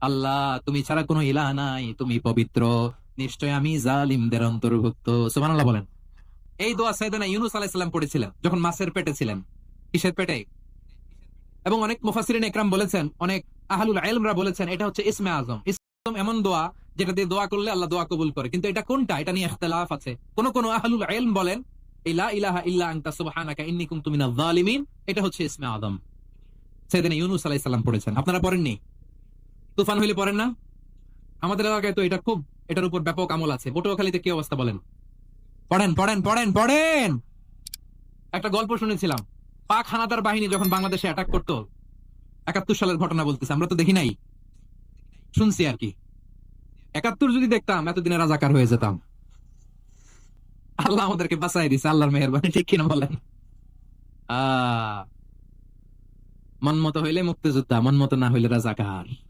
আল্লাহ, তুমি ছাড়া কোনো ইলাহ নাই, তুমি পবিত্র। নিশ্চয় আমি জালিমদের অন্তর্ভুক্ত। সুবহানাল্লাহ বলেন। এই দোয়া সাইদানা ইউনুস আলাইহিস সালাম পড়েছিলেন, যখন মাছের পেটে ছিলেন। কিসের পেটে? এবং অনেক মুফাসসিরিন একরাম বলেছেন, অনেক আহলুল ইলমরা বলেছেন, এটা হচ্ছে ইসমে আজম। ইসম এমন দোয়া যেটা দিয়ে দোয়া করলে আল্লাহ দোয়া কবুল করে। কিন্তু এটা কোনটা? এটা নিয়ে ইখতিলাফ আছে। কোন কোন আহলুল ইলম বলেন ইলা ইলাহা ইল্লা আনতা, সুবহানাকা ইন্নী কুনতু মিনাজ জালিমিন এটা হচ্ছে ইসমে আদম সেদিন ইউনুস আলাইহিস সালাম পড়েছেন। আপনারা পড়েননি? তুফান হইলে পড়েন না? আমাদের এলাকায় তো এটা খুব, এটার উপর ব্যাপক আমল আছে। পটুয়াখালীতে কি অবস্থা বলেন? পড়েন পড়েন পড়েন পড়েন! একটা গল্প শুনেছিলাম। পাক হানাদার বাহিনী যখন বাংলাদেশে অ্যাটাক করতো, একাত্তর সালের ঘটনা বলতেছে, আমরা তো দেখি নাই। শুনছি আর কি। একাত্তর যদি দেখতাম, এতদিনে রাজাকার হয়ে যেতাম। আল্লাহ আমাদেরকে বাঁচাই দিছে, আল্লাহর মেহরবানি, ঠিক কিনা বলেন? আহ, মন মতো হইলে মুক্তিযোদ্ধা, মন মতো না হইলে রাজাকার।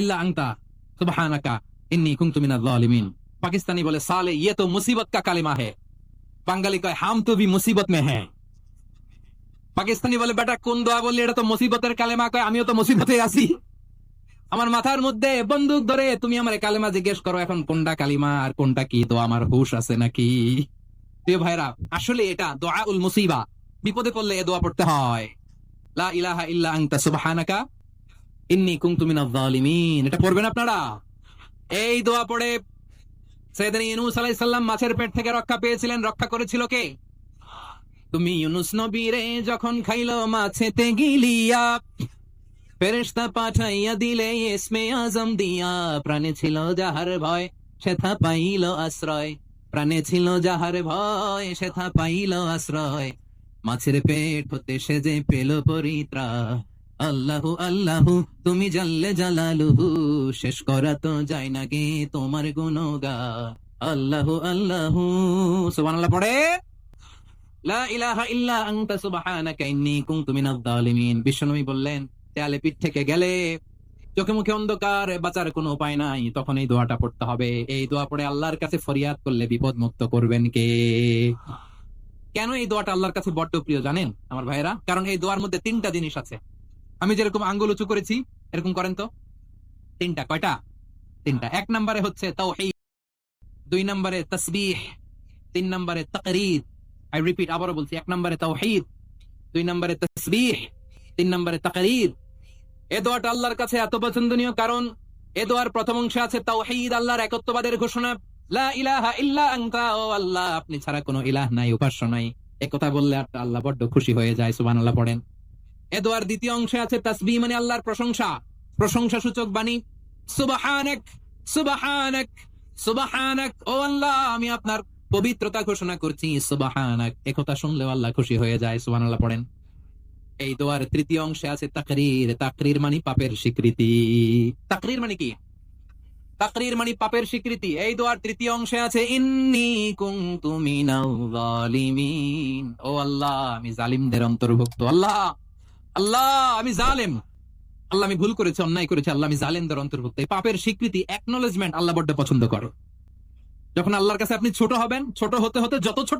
ইল্লা আংতা সুবহানাকা, ইন্নী পাকিস্তানি বলে, সালে ইয়ে তো মুসিবত কা কালেমা হে। বাঙালি কয়, হাম মুসিবত মে হ্যাঁ পাকিস্তানি বলে, বেটা, কোন দোয়া বললি, এটা তো মুসিবতের কালেমা কয়, আমিও তো মুসিবতে আছি। আমার মাথার মধ্যে বন্দুক ধরে, তুমি আমার কালেমা জিজ্ঞেস করো, এখন কোনটা কালিমা আর কোনটা কি? তো আমার হুশ আছে নাকি? প্রিয় ভাইরা আসলে এটা দোয়া উল মুসিবা। বিপদে পড়লে এ দোয়া পড়তে হয়। লা ইলাহা ইল্লা আনতা, সুবহানাকা ইন্নী এটা পড়বেন আপনারা? এই দোয়া পড়ে সৈয়দনা ইউনূস আলাইহিস সালাম মাছের পেট থেকে রক্ষা পেয়েছিলেন। রক্ষা করেছিল কে? তুমি ইউনুস নবীরে যখন মাছেতে গিলিয়া, ফেরেশতা পাঠাইয়া দিলে ইসমে আজম দিয়া। প্রাণে ছিল যাহার ভয়, সেথা পাইল আশ্রয়। প্রাণে ছিল যাহার ভয়, সেথা পাইল আশ্রয়। মাছের পেট হতে সে যে পেল পরিত্রা আল্লাহু আল্লাহু, তুমি জানলে জালালুহু, শেষ করা তো যায় না গে তোমার গুণগা আল্লাহু আল্লাহু, সুবহানাল্লাহ পড়ে। লা ইলাহা ইল্লা আনতা, সুবহানাকা ইন্নী কুনতু জালিমিন বিশ্বনবী বললেন পিঠ থেকে গেলে চোখে মুখে অন্ধকার, বাঁচার কোনো উপায় নাই। তখন এই দোয়াটা পড়তে হবে। এই দোয়া পড়ে আল্লাহর কাছে ফরিয়াদ করলে বিপদ মুক্ত করবেন কে? কেন এই দোয়াটা আল্লাহর কাছে বড্ড প্রিয় জানেন আমার ভাইরা কারণ এই দোয়ার মধ্যে তিনটা জিনিস আছে। আমি যেরকম আঙ্গুল উঁচু করেছি, এরকম করেন তো? তিনটা, কয়টা? তিনটা। এক নম্বরে হচ্ছে তাওহীদ, দুই নম্বরে তসবিহ, তিন নম্বরে তাকরীর। আই রিপিট আবারও বলছি, এক নম্বরে তাওহীদ, দুই নম্বরে তসবিহ, তিন নম্বরে তাকরীর। এ দোয়াটা আল্লাহর কাছে এত পছন্দনীয় কারণ, এ দোয়ার প্রথম অংশে আছে তাও তাওহীদ, আল্লাহর একত্ববাদের ঘোষণা। লা ইলাহা ইল্লা আনতা, ও আল্লাহ, আপনি ছাড়া কোনো ইলাহ নাই, উপাস্য নাই। কথা বললে আল্লাহ বড্ড খুশি হয়ে যায়, সুবহানাল্লাহ পড়েন। এ দোয়ার দ্বিতীয় অংশে আছে তাসবিহ মানে আল্লাহর প্রশংসা। প্রশংসা সূচক বাণী। সুবহানাক সুবহানাক সুবহানাক। ও আল্লাহ, আমি আপনার পবিত্রতা ঘোষণা করছি। সুবহানাক। একথা শুনলেও আল্লাহ খুশি হয়ে যায়, সুবহানাল্লাহ পড়েন। এই দোয়ার তৃতীয় অংশে আছে তাকরীর। তাকরীর মানে পাপের স্বীকৃতি। তাকরীর মানে কি? তাকরীর মানে পাপের স্বীকৃতি। এই দোয়ার তৃতীয় অংশে আছে, ইন্নী কুনতু মিনাল ও আল্লাহ, আমি জালিমদের অন্তর্ভুক্ত। আল্লাহ আল্লাহ, আমি জালেম। আল্লাহ, আমি ভুল করেছি, অন্যায় করেছি, আল্লাহ, আমি জালেমদের অন্তর্ভুক্ত। এই পাপের স্বীকৃতি একনোলেজমেন্ট আল্লাহ বড্ড পছন্দ করো। যখন আল্লাহর কাছে আপনি ছোট হবেন, ছোট হতে হতে যত ছোট